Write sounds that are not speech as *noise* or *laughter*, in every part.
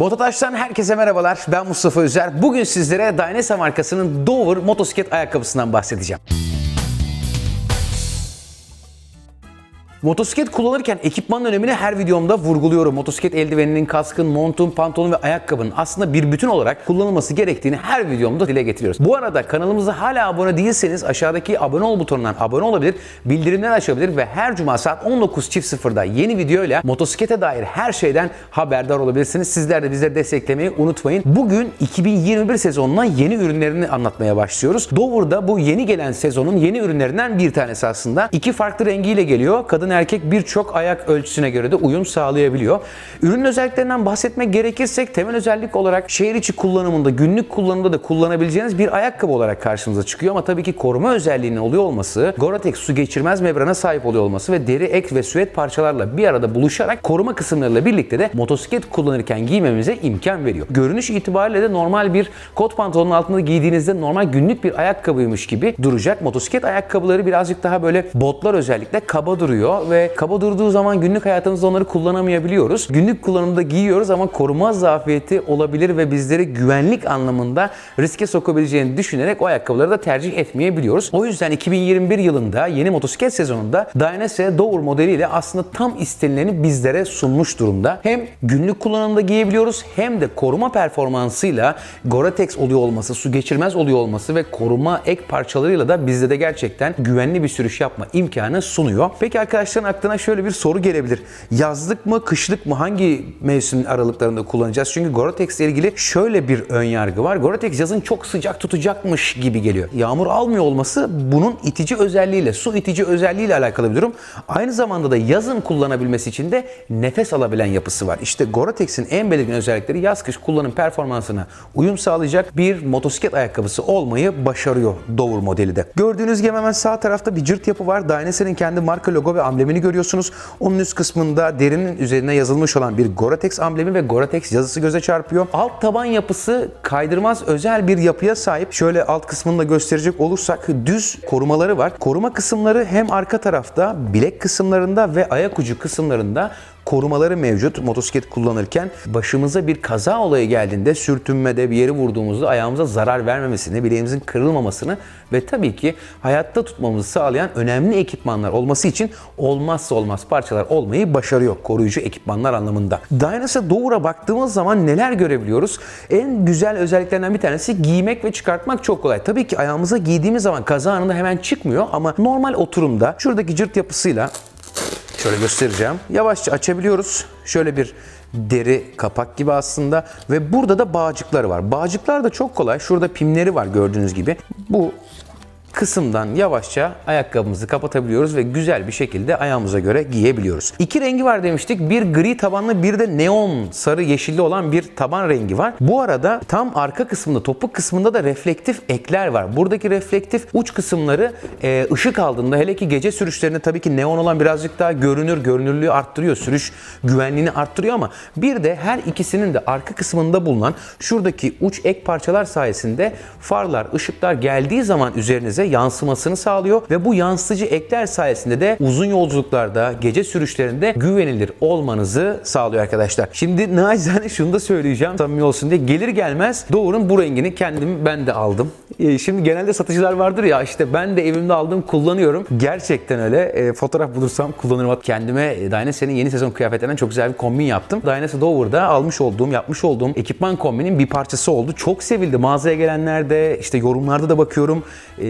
Mototaş'tan herkese merhabalar. Ben Mustafa Üzer. Bugün sizlere Dainese markasının Dover motosiklet ayakkabısından bahsedeceğim. Motosiklet kullanırken ekipmanın önemini her videomda vurguluyorum. Motosiklet eldiveninin, kaskın, montun, pantolonun ve ayakkabının aslında bir bütün olarak kullanılması gerektiğini her videomda dile getiriyoruz. Bu arada kanalımıza hala abone değilseniz aşağıdaki abone ol butonundan abone olabilir, bildirimleri açabilir ve her cuma saat 19.00'da yeni videoyla motosiklete dair her şeyden haberdar olabilirsiniz. Sizler de bizleri desteklemeyi unutmayın. Bugün 2021 sezonuna yeni ürünlerini anlatmaya başlıyoruz. Dover'da bu yeni gelen sezonun yeni ürünlerinden bir tanesi aslında. İki farklı rengiyle geliyor. Kadın erkek birçok ayak ölçüsüne göre de uyum sağlayabiliyor. Ürünün özelliklerinden bahsetmek gerekirsek temel özellik olarak şehir içi kullanımında, günlük kullanımda da kullanabileceğiniz bir ayakkabı olarak karşımıza çıkıyor. Ama tabii ki koruma özelliğinin oluyor olması, Gore-Tex su geçirmez membrana sahip oluyor olması ve deri ek ve süet parçalarla bir arada buluşarak koruma kısımlarıyla birlikte de motosiklet kullanırken giymemize imkan veriyor. Görünüş itibariyle de normal bir kot pantolonun altında giydiğinizde normal günlük bir ayakkabıymış gibi duracak. Motosiklet ayakkabıları birazcık daha böyle botlar özellikle kaba duruyor ve kaba durduğu zaman günlük hayatımızda onları kullanamayabiliyoruz. Günlük kullanımda giyiyoruz ama koruma zafiyeti olabilir ve bizleri güvenlik anlamında riske sokabileceğini düşünerek o ayakkabıları da tercih etmeyebiliyoruz. O yüzden 2021 yılında yeni motosiklet sezonunda Dainese Dover modeliyle aslında tam istenileni bizlere sunmuş durumda. Hem günlük kullanımda giyebiliyoruz hem de koruma performansıyla Gore-Tex oluyor olması, su geçirmez oluyor olması ve koruma ek parçalarıyla da bizde de gerçekten güvenli bir sürüş yapma imkanı sunuyor. Peki arkadaşların aklına şöyle bir soru gelebilir. Yazlık mı, kışlık mı hangi mevsim aralıklarında kullanacağız? Çünkü Gore-Tex ile ilgili şöyle bir ön yargı var. Gore-Tex yazın çok sıcak tutacakmış gibi geliyor. Yağmur almıyor olması bunun itici özelliğiyle, su itici özelliğiyle alakalı bir durum. Aynı zamanda da yazın kullanabilmesi için de nefes alabilen yapısı var. İşte Gore-Tex'in en belirgin özellikleri yaz kış kullanım performansına uyum sağlayacak bir motosiklet ayakkabısı olmayı başarıyor Dover modeli de. Gördüğünüz gibi hemen sağ tarafta bir cırt yapı var. Dainese'nin kendi marka logo ve amblemini görüyorsunuz. Onun üst kısmında derinin üzerine yazılmış olan bir Gore-Tex amblemi ve Gore-Tex yazısı göze çarpıyor. Alt taban yapısı kaydırmaz özel bir yapıya sahip. Şöyle alt kısmını da gösterecek olursak düz korumaları var. Koruma kısımları hem arka tarafta, bilek kısımlarında ve ayak ucu kısımlarında korumaları mevcut motosiklet kullanırken başımıza bir kaza olayı geldiğinde sürtünmede bir yeri vurduğumuzda ayağımıza zarar vermemesini, bileğimizin kırılmamasını ve tabii ki hayatta tutmamızı sağlayan önemli ekipmanlar olması için olmazsa olmaz parçalar olmayı başarıyor koruyucu ekipmanlar anlamında. Dynas'a Dover'a baktığımız zaman neler görebiliyoruz? En güzel özelliklerinden bir tanesi giymek ve çıkartmak çok kolay. Tabii ki ayağımıza giydiğimiz zaman kaza anında hemen çıkmıyor ama normal oturumda şuradaki cırt yapısıyla Şöyle göstereceğim. Yavaşça açabiliyoruz. Şöyle bir deri kapak gibi aslında ve burada da bağcıkları var. Bağcıklar da çok kolay. Şurada pimleri var gördüğünüz gibi. Bu kısımdan yavaşça ayakkabımızı kapatabiliyoruz ve güzel bir şekilde ayağımıza göre giyebiliyoruz. İki rengi var demiştik. Bir gri tabanlı bir de neon sarı yeşilli olan bir taban rengi var. Bu arada tam arka kısmında topuk kısmında da reflektif ekler var. Buradaki reflektif uç kısımları e, ışık aldığında hele ki gece sürüşlerinde tabii ki neon olan birazcık daha görünür, görünürlüğü arttırıyor. Sürüş güvenliğini arttırıyor ama bir de her ikisinin de arka kısmında bulunan şuradaki uç ek parçalar sayesinde farlar, ışıklar geldiği zaman üzerinize yansımasını sağlıyor ve bu yansıtıcı ekler sayesinde de uzun yolculuklarda, gece sürüşlerinde güvenilir olmanızı sağlıyor arkadaşlar. Şimdi *laughs* nacizane şunu da söyleyeceğim samimi olsun diye. Gelir gelmez Doğru'nun bu rengini kendim ben de aldım. Ee, Şimdi genelde satıcılar vardır ya işte ben de evimde aldım kullanıyorum. Gerçekten öyle. E, fotoğraf bulursam kullanırım. Kendime e, Dynasty'nin yeni sezon kıyafetlerinden çok güzel bir kombin yaptım. Dynasty Dover'da almış olduğum, yapmış olduğum ekipman kombinin bir parçası oldu. Çok sevildi. Mağazaya gelenler de işte yorumlarda da bakıyorum. E,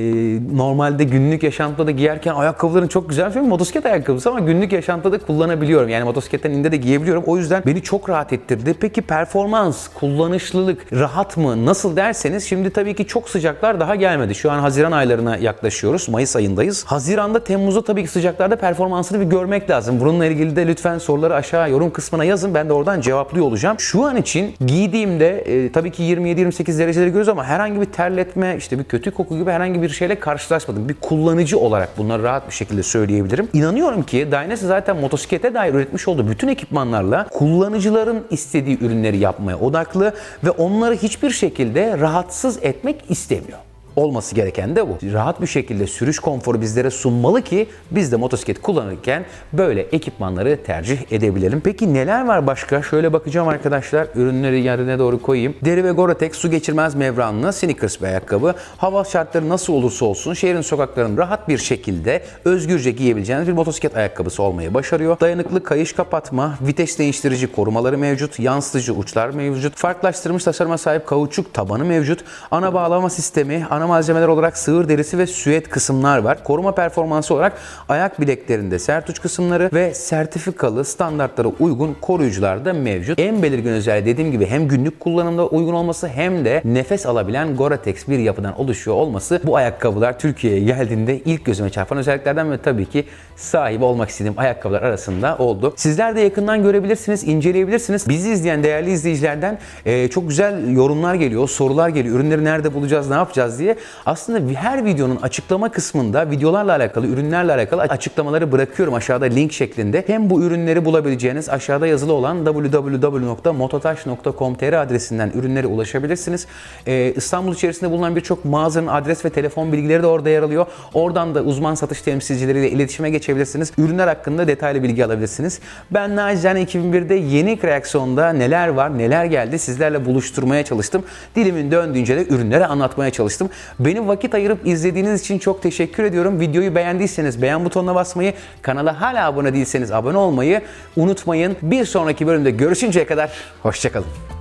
normalde günlük yaşantıda da giyerken ayakkabıların çok güzel film motosiklet ayakkabısı ama günlük yaşantıda da kullanabiliyorum. Yani motosikletten inde de giyebiliyorum. O yüzden beni çok rahat ettirdi. Peki performans, kullanışlılık, rahat mı? Nasıl derseniz şimdi tabii ki çok sıcaklar daha gelmedi. Şu an Haziran aylarına yaklaşıyoruz. Mayıs ayındayız. Haziranda, Temmuz'da tabii ki sıcaklarda performansını bir görmek lazım. Bununla ilgili de lütfen soruları aşağı yorum kısmına yazın. Ben de oradan cevaplıyor olacağım. Şu an için giydiğimde e, tabii ki 27-28 dereceleri görüyoruz ama herhangi bir terletme, işte bir kötü koku gibi herhangi bir şeyle karşılaşmadım. Bir kullanıcı olarak bunları rahat bir şekilde söyleyebilirim. İnanıyorum ki Dynasty's zaten motosiklete dair üretmiş olduğu bütün ekipmanlarla kullanıcıların istediği ürünleri yapmaya odaklı ve onları hiçbir şekilde rahatsız etmek istemiyor. Olması gereken de bu. Rahat bir şekilde sürüş konforu bizlere sunmalı ki biz de motosiklet kullanırken böyle ekipmanları tercih edebilelim. Peki neler var başka? Şöyle bakacağım arkadaşlar. Ürünleri yerine doğru koyayım. Deri ve Gore-Tex su geçirmez membranlı sneakers bir ayakkabı. Hava şartları nasıl olursa olsun şehrin sokaklarını rahat bir şekilde özgürce giyebileceğiniz bir motosiklet ayakkabısı olmayı başarıyor. Dayanıklı kayış kapatma, vites değiştirici korumaları mevcut, yansıtıcı uçlar mevcut, farklılaştırılmış tasarıma sahip kauçuk tabanı mevcut, ana bağlama sistemi, ana malzemeler olarak sığır derisi ve süet kısımlar var. Koruma performansı olarak ayak bileklerinde sert uç kısımları ve sertifikalı standartlara uygun koruyucular da mevcut. En belirgin özelliği dediğim gibi hem günlük kullanımda uygun olması hem de nefes alabilen Gore-Tex bir yapıdan oluşuyor olması bu ayakkabılar Türkiye'ye geldiğinde ilk gözüme çarpan özelliklerden ve tabii ki sahibi olmak istediğim ayakkabılar arasında oldu. Sizler de yakından görebilirsiniz, inceleyebilirsiniz. Bizi izleyen değerli izleyicilerden e, çok güzel yorumlar geliyor, sorular geliyor. Ürünleri nerede bulacağız, ne yapacağız diye. Aslında her videonun açıklama kısmında videolarla alakalı, ürünlerle alakalı açıklamaları bırakıyorum aşağıda link şeklinde. Hem bu ürünleri bulabileceğiniz aşağıda yazılı olan www.mototaş.com.tr adresinden ürünlere ulaşabilirsiniz. E, İstanbul içerisinde bulunan birçok mağazanın adres ve telefon bilgileri de orada yer alıyor. Oradan da uzman satış temsilcileriyle iletişime geçebilirsiniz. Ürünler hakkında detaylı bilgi alabilirsiniz. Ben nacizane 2001'de yeni reaksiyonda neler var, neler geldi sizlerle buluşturmaya çalıştım. Dilimin döndüğünce de ürünleri anlatmaya çalıştım. Benim vakit ayırıp izlediğiniz için çok teşekkür ediyorum. Videoyu beğendiyseniz beğen butonuna basmayı, kanala hala abone değilseniz abone olmayı unutmayın. Bir sonraki bölümde görüşünceye kadar hoşçakalın.